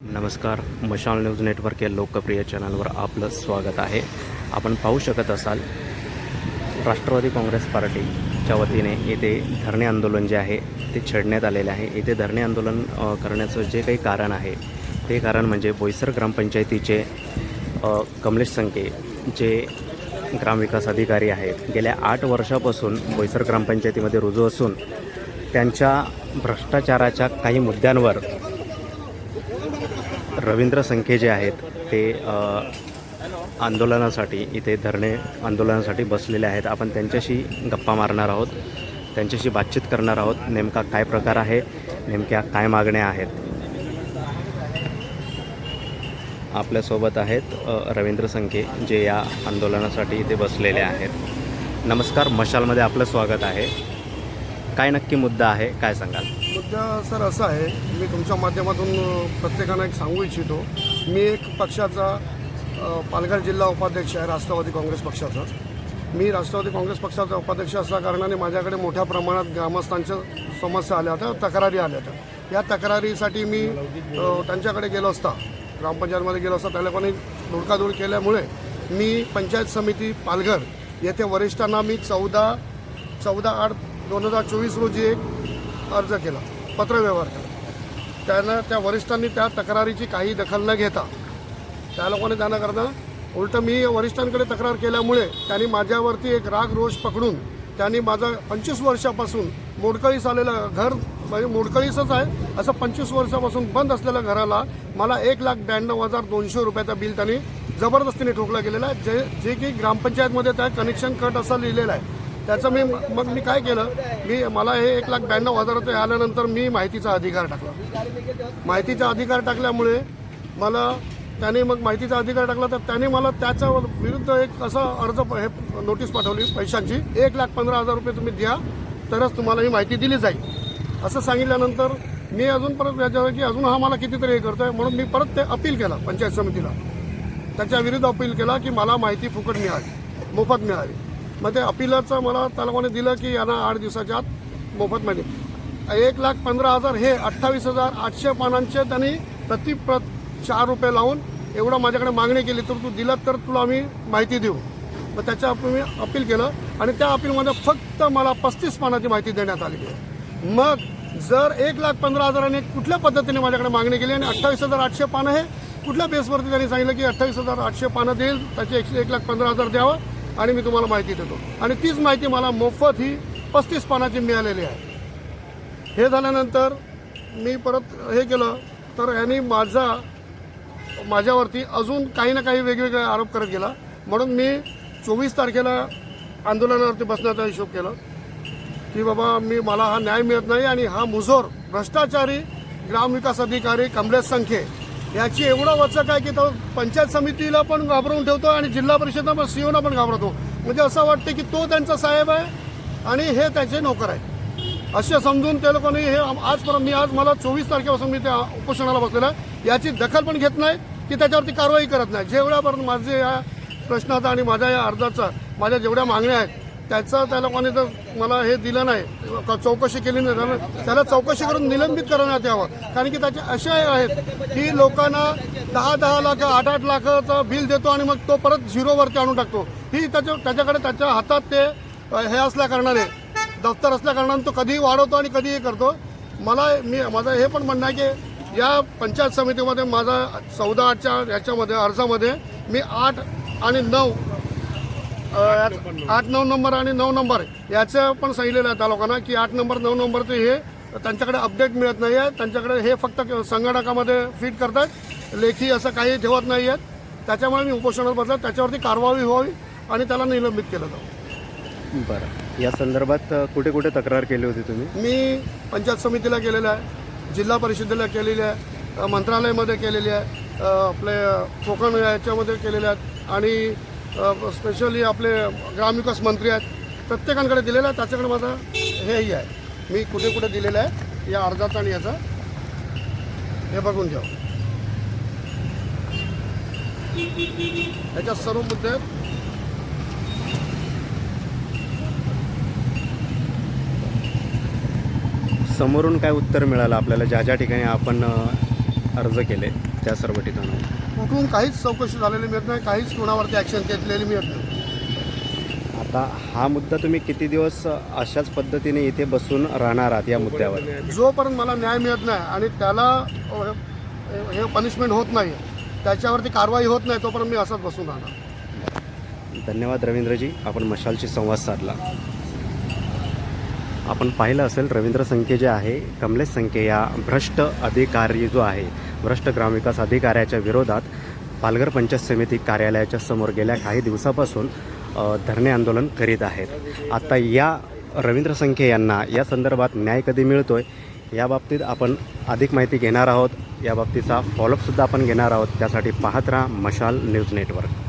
नमस्कार मशाल news network या लोकप्रिय चॅनलवर आपलं स्वागत आहे. आपण पाहू शकत असाल राष्ट्रवादी काँग्रेस पार्टीच्या वतीने येथे धरणे आंदोलन जे आहे ते छेडण्यात आलेले आहे. येथे धरणे आंदोलन करण्याचं जे काही कारण आहे ते कारण म्हणजे बोईसर ग्रामपंचायतीचे कमलेश संके जे ग्रामविकास अधिकारी आहेत गेल्या आठ वर्षापासून बोईसर ग्रामपंचायतीमध्ये रुजू असून त्यांच्या भ्रष्टाचाराच्या काही मुद्द्यांवर रवींद्र संखे जे आहेत ते आंदोलनासाठी इथे धरणे आंदोलनासाठी बसलेले आहेत. आपण त्यांच्याशी गप्पा मारणार आहोत त्यांच्याशी बातचीत करणार आहोत नेमका काय प्रकार आहे नेमक्या काय मागण्या आहेत. आपल्यासोबत आहेत रवींद्र संखे जे या आंदोलनासाठी इथे बसलेले आहेत. नमस्कार मशालमध्ये आपलं स्वागत आहे. काय नक्की मुद्दा आहे? काय सांगाल? मुद्दा सर असा आहे मी तुमच्या माध्यमातून प्रत्येकांना एक सांगू इच्छितो. मी एक पक्षाचा पालघर जिल्हा उपाध्यक्ष आहे राष्ट्रवादी काँग्रेस पक्षाचा. मी राष्ट्रवादी काँग्रेस पक्षाचा उपाध्यक्ष असल्या कारणाने माझ्याकडे मोठ्या प्रमाणात ग्रामस्थांच्या समस्या आल्या होत्या तक्रारी आल्या होत्या. या तक्रारीसाठी मी त्यांच्याकडे गेलो असता ग्रामपंचायतमध्ये गेलो असता त्या लोकांनी धुडकाधूड केल्यामुळे मी पंचायत समिती पालघर येथे वरिष्ठांना मी चौदा चौदा आठ दोन हजार चोवीस रोजी एक अर्ज केला पत्रव्यवहार केला. त्यानं त्या वरिष्ठांनी त्या तक्रारीची काही दखल न घेता त्या लोकांनी त्यांना करणं उलटं मी वरिष्ठांकडे तक्रार केल्यामुळे त्यांनी माझ्यावरती एक राग रोष पकडून त्यांनी माझा पंचवीस वर्षापासून मोडकळीस आलेलं घर म्हणजे मोडकळीसच आहे असं पंचवीस वर्षापासून बंद असलेल्या घराला मला एक लाख ब्याण्णव हजार दोनशे रुपयाचं बिल त्यांनी जबरदस्तीने ठोकलं गेलेला आहे. जे जे की ग्रामपंचायतमध्ये त्या कनेक्शन कट असं लिहिलेलं आहे. त्याचं मी मग मी काय केलं? मी मला हे एक लाख ब्याण्णव हजार रुपये आल्यानंतर मी माहितीचा अधिकार टाकला. माहितीचा अधिकार टाकल्यामुळे मला त्याने मग माहितीचा अधिकार टाकला तर त्याने मला त्याच्या विरुद्ध एक असा अर्ज प- हे नोटीस पाठवली पैशांची. एक लाख पंधरा हजार रुपये तुम्ही द्या तरच तुम्हाला ही माहिती दिली जाईल. असं सांगितल्यानंतर मी अजून परत याच्यावर की अजून हा मला कितीतरी हे करतोय? म्हणून मी परत ते अपील केला पंचायत समितीला. त्याच्या विरुद्ध अपील केला की मला माहिती फुकट मिळावी मोफत मिळावी मग ते अपिलाचं मला त्या दिलं की यांना आठ दिवसाच्या आत मोफत माहिती एक लाख पंधरा हजार हे अठ्ठावीस हजार आठशे पानांचे त्यांनी प्रति प्र चार रुपये लावून एवढं माझ्याकडे मागणी केली तर तू दिलात तर तुला आम्ही माहिती देऊ. मग त्याच्या मी अपील केलं आणि त्या अपीलमध्ये फक्त मला पस्तीस पानाची माहिती देण्यात आलेली आहे मग जर एक लाख पंधरा हजाराने कुठल्या पद्धतीने माझ्याकडे मागणी केली आणि अठ्ठावीस हजार आठशे पानं हे कुठल्या बेसवरती त्यांनी सांगितलं की अठ्ठावीस हजार आठशे पानं देईल त्याचे एकशे एक लाख पंधरा हजार द्यावं? आणि मी तुम्हाला माहिती देतो. आणि तीच माहिती मला मोफत ही पस्तीस पानाची मिळालेली आहे. हे झाल्यानंतर मी परत हे केलं. तर यांनी माझा माझ्यावरती अजून काही ना काही वेगवेगळे आरोप करत गेला. म्हणून मी चोवीस तारखेला आंदोलनावरती बसण्याचा हिशोब केला. की बाबा मी मला हा न्याय मिळत नाही आणि हा मुजोर भ्रष्टाचारी ग्रामविकास अधिकारी कमलेश संखे याची एवढं वचक आहे की तो पंचायत समितीला पण घाबरवून ठेवतो आणि जिल्हा परिषदला पण सीओना पण घाबरतो. म्हणजे असं वाटतं की तो त्यांचा साहेब आहे आणि हे त्याचे नोकर आहे असे समजून ते लोकांनी हे आजपर्यंत मी आज मला चोवीस तारखेपासून मी त्या उपोषणाला बसलेला आहे. याची दखल पण घेत नाही की त्याच्यावरती कारवाई करत नाही जेवढ्यापर्यंत माझे या प्रश्नाचा आणि माझ्या या अर्जाचा माझ्या जेवढ्या मागण्या आहेत त्याचं त्या लोकांनी तर मला हे दिलं नाही चौकशी केली नाही त्याला- त्याला चौकशी करून निलंबित करण्यात यावं. कारण की त्याचे असे आहेत की लोकांना दहा दहा लाख आठ आठ लाखाचं बिल देतो आणि मग तो परत झिरोवरती आणून टाकतो. ही त्याच्या त्याच्याकडे त्याच्या हातात ते हे असल्या कारणाने दफ्तर असल्या कारणाने तो कधीही वाढवतो आणि कधीही करतो. मला मी माझं हे पण म्हणणं आहे की या पंचायत समितीमध्ये माझा चौदा आठच्या याच्यामध्ये अर्जामध्ये मी आठ आणि नऊ आठ नऊ नंबर आणि नऊ नंबर याचं पण सांगितलेलं आहे त्या लोकांना की आठ नंबर नऊ नंबरचे हे त्यांच्याकडे अपडेट मिळत नाही आहे त्यांच्याकडे हे फक्त संगणकामध्ये फिट करतात. लेखी असं काही ठेवत नाही आहेत त्याच्यामुळे मी उपोषणात बसला त्याच्यावरती कारवाई व्हावी आणि त्याला निलंबित केलं जावं. बरं. या संदर्भात कुठे कुठे तक्रार केली होती तुम्ही? मी पंचायत समितीला केलेलं आहे जिल्हा परिषदेला केलेली आहे मंत्रालयामध्ये केलेली आहे आपले कोकण याच्यामध्ये केलेले आहेत आणि स्पेशली आपले ग्रामविकास मंत्री आहेत. प्रत्येकांकडे दिलेलं आहे. त्याच्याकडे माझं हेही आहे. मी कुठे कुठे दिलेलं आहे या अर्जाचा आणि याचा. हे बघून घ्या. याच्यात सर्व मुद्दे आहेत. समोरून काय उत्तर मिळालं आपल्याला? ज्या ज्या ठिकाणी आपण अर्ज केले त्या सर्व ठिकाणावर कुठून काहीच चौकशी झालेली मिळत नाही काहीच कोणावरती ॲक्शन घेतलेली मिळत नाही. आता हा मुद्दा तुम्ही किती दिवस अशाच पद्धतीने इथे बसून राहणार आहात या मुद्द्यावर? जोपर्यंत मला न्याय मिळत नाही आणि त्याला अ, हे पनिशमेंट होत नाही त्याच्यावरती कारवाई होत नाही तोपर्यंत मी असंच बसून राहणार. धन्यवाद रवींद्रजी. आपण मशालशी संवाद साधला. आपण पाहिलं असेल रवींद्र संख्ये जे आहे कमलेश संख्ये या भ्रष्ट अधिकारी जो आहे भ्रष्ट ग्रामविकास अधिकाऱ्याच्या विरोधात पालघर पंचायत समिती कार्यालयाच्या समोर गेल्या काही दिवसापासून धरणे आंदोलन करीत आहेत. आता या रवींद्र संखे यांना या संदर्भात न्याय कधी मिळतोय या बाबतीत आपण अधिक माहिती घेणार आहोत. या बाबतीचा फॉलोअपसुद्धा आपण घेणार आहोत. त्यासाठी पाहत राहा मशाल न्यूज नेटवर्क.